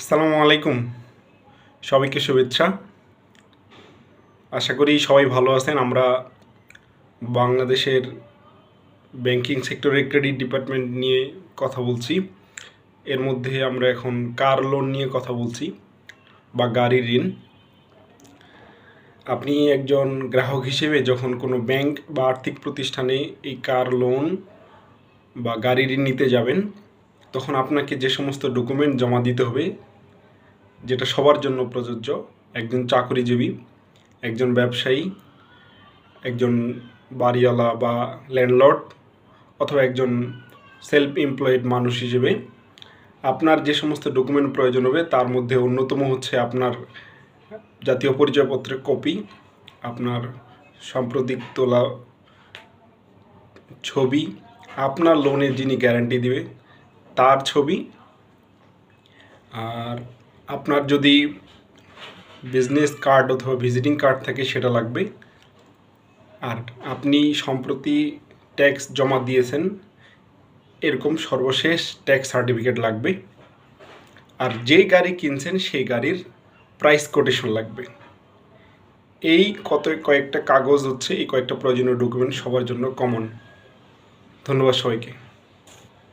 আসসালামু আলাইকুম। সবাইকে শুভেচ্ছা। আশা করি সবাই ভালো আছেন। আমরা বাংলাদেশের ব্যাংকিং সেক্টরের ক্রেডিট ডিপার্টমেন্ট নিয়ে কথা বলছি। এর মধ্যে আমরা এখন কার লোন নিয়ে কথা বলছি বা গাড়ির ঋণ। আপনি একজন গ্রাহক হিসেবে যখন কোনো ব্যাংক বা আর্থিক প্রতিষ্ঠানে এই কার লোন বা গাড়ি ঋণ নিতে যাবেন তখন আপনাকে যে সমস্ত ডকুমেন্ট জমা দিতে হবে, যেটা সবার জন্য প্রযোজ্য, একজন চাকরিজীবী, একজন ব্যবসায়ী, একজন বাড়িওয়ালা বা ল্যান্ডলর্ড অথবা একজন সেলফ এমপ্লয়েড মানুষ হিসেবে আপনার যে সমস্ত ডকুমেন্ট প্রয়োজন হবে, তার মধ্যে অন্যতম হচ্ছে আপনার জাতীয় পরিচয়পত্রের কপি আপনার সাম্প্রতিক তোলা ছবি, আপনার লোনের যিনি গ্যারান্টি দিবে তার ছবি। আর আপনার যদি বিজনেস কার্ড অথবা ভিজিটিং কার্ড থাকে, সেটা লাগবে। আর আপনি সম্প্রতি ট্যাক্স জমা দিয়েছেন, এরকম সর্বশেষ ট্যাক্স সার্টিফিকেট লাগবে। আর যে গাড়ি কিনছেন, সেই গাড়ির প্রাইস কোটেশন লাগবে। এই কত, কয়েকটা কাগজ হচ্ছে, এই কয়েকটা প্রয়োজনীয় ডকুমেন্ট সবার জন্য কমন ধন্যবাদ সবাইকে।